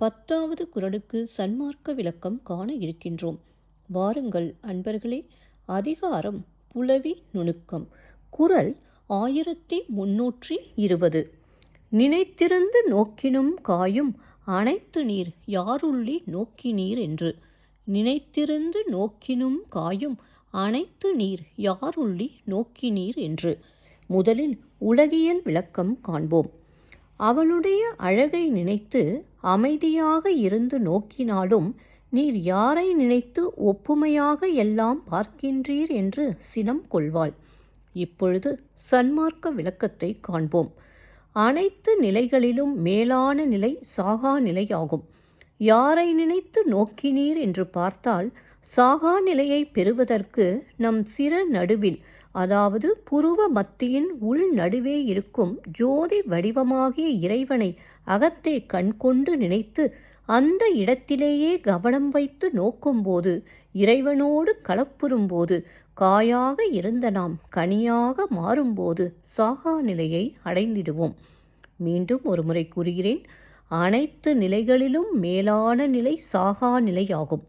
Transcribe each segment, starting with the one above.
பத்தாவது குரலுக்கு சன்மார்க்க விளக்கம் காண இருக்கின்றோம். வாருங்கள் அன்பர்களே அதிகாரம் புலவி நுணுக்கம். குரல் ஆயிரத்தி முன்னூற்றி இருபது. நினைத்திருந்து நோக்கினும் காயும் அனைத்து நீர் யாருள்ளி நோக்கினீர் என்று. நினைத்திருந்து நோக்கினும் காயும் அனைத்து நீர் யாருள்ளி நோக்கினீர் என்று. முதலில் உலகியல் விளக்கம் காண்போம். அவளுடைய அழகை நினைத்து அமைதியாக இருந்து நோக்கினாலும் நீர் யாரை நினைத்து ஒப்புமையாக எல்லாம் பார்க்கின்றீர் என்று சினம் கொள்வாள். இப்பொழுது சன்மார்க்க விளக்கத்தை காண்போம். அனைத்து நிலைகளிலும் மேலான நிலை சாகா நிலையாகும். யாரை நினைத்து நோக்கினீர் என்று பார்த்தால் சாகா நிலையை பெறுவதற்கு நம் சிற நடுவில் அதாவது புருவ மத்தியின் உள் நடுவே இருக்கும் ஜோதி வடிவமாகிய இறைவனை அகத்தே கண்கொண்டு நினைத்து அந்த இடத்திலேயே கவனம் வைத்து நோக்கும்போது இறைவனோடு கலப்புறும்போது காயாக இருந்த நாம் கனியாக மாறும்போது சாகா நிலையை அடைந்திடுவோம். மீண்டும் ஒருமுறை கூறுகிறேன் அனைத்து நிலைகளிலும் மேலான நிலை சாகா நிலையாகும்.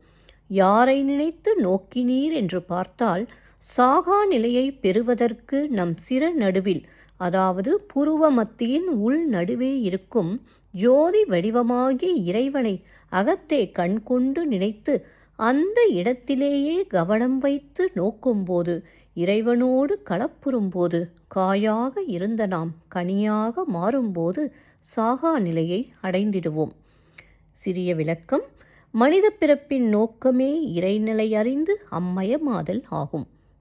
யாரை நினைத்து நோக்கினீர் என்று பார்த்தால் சாகா நிலையை பெறுவதற்கு நம் சிற நடுவில் அதாவது புருவ மத்தியின் உள் நடுவே இருக்கும் ஜோதி வடிவமாகிய இறைவனை அகத்தே கண்கொண்டு நினைத்து அந்த இடத்திலேயே கவனம் வைத்து நோக்கும்போது இறைவனோடு கலப்புறும்போது காயாக இருந்த நாம் கனியாக மாறும்போது சாகா நிலையை அடைந்திடுவோம். சிறிய விளக்கம் மனித பிறப்பின் நோக்கமே இறைநிலை அறிந்து அம்மயமாதல் ஆகும்.